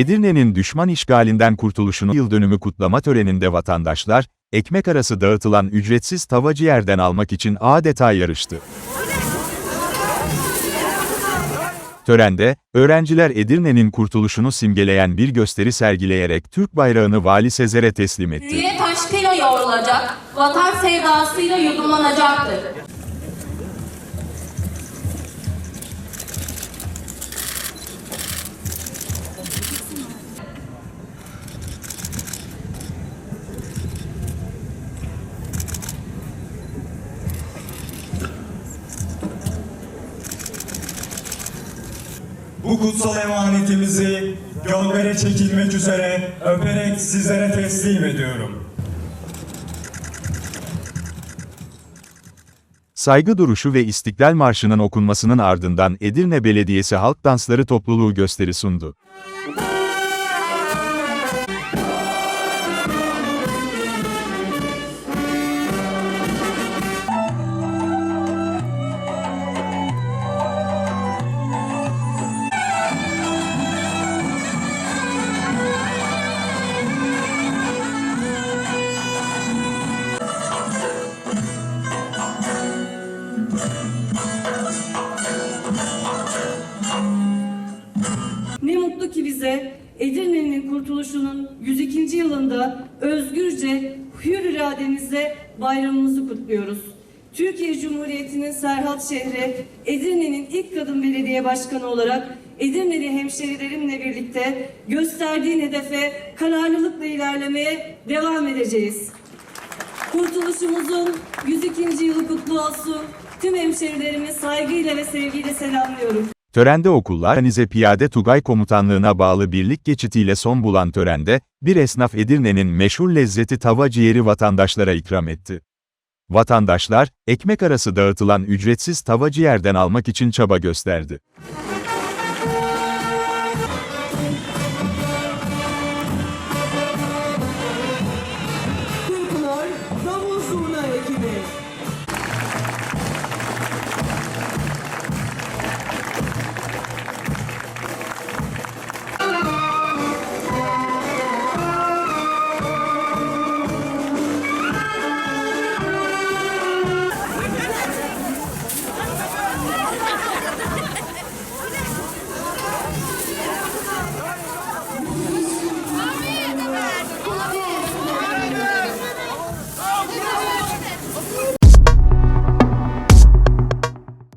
Edirne'nin düşman işgalinden kurtuluşunu yıl dönümü kutlama töreninde vatandaşlar, ekmek arası dağıtılan ücretsiz tava ciğerden almak için adeta yarıştı. Törende, öğrenciler Edirne'nin kurtuluşunu simgeleyen bir gösteri sergileyerek Türk bayrağını Vali Sezer'e teslim etti. Hürriyet aşkıyla yoğrulacak, vatan sevdasıyla yudumlanacaktır. Bu kutsal emanetimizi göndere çekilmek üzere öperek sizlere teslim ediyorum. Saygı duruşu ve İstiklal Marşı'nın okunmasının ardından Edirne Belediyesi Halk Dansları topluluğu gösteri sundu. Ne ki bize Edirne'nin kurtuluşunun 102. yılında özgürce, hür irademizle bayramımızı kutluyoruz. Türkiye Cumhuriyeti'nin Serhat şehri, Edirne'nin ilk kadın belediye başkanı olarak Edirne'li hemşerilerimle birlikte gösterdiğin hedefe kararlılıkla ilerlemeye devam edeceğiz. Kurtuluşumuzun 102. yılı kutlu olsun. Tüm hemşerilerimi saygıyla ve sevgiyle selamlıyorum. Törende okullar Organize Piyade Tugay Komutanlığı'na bağlı birlik geçitiyle son bulan törende, bir esnaf Edirne'nin meşhur lezzeti tava ciğeri vatandaşlara ikram etti. Vatandaşlar, ekmek arası dağıtılan ücretsiz tava ciğerden almak için çaba gösterdi.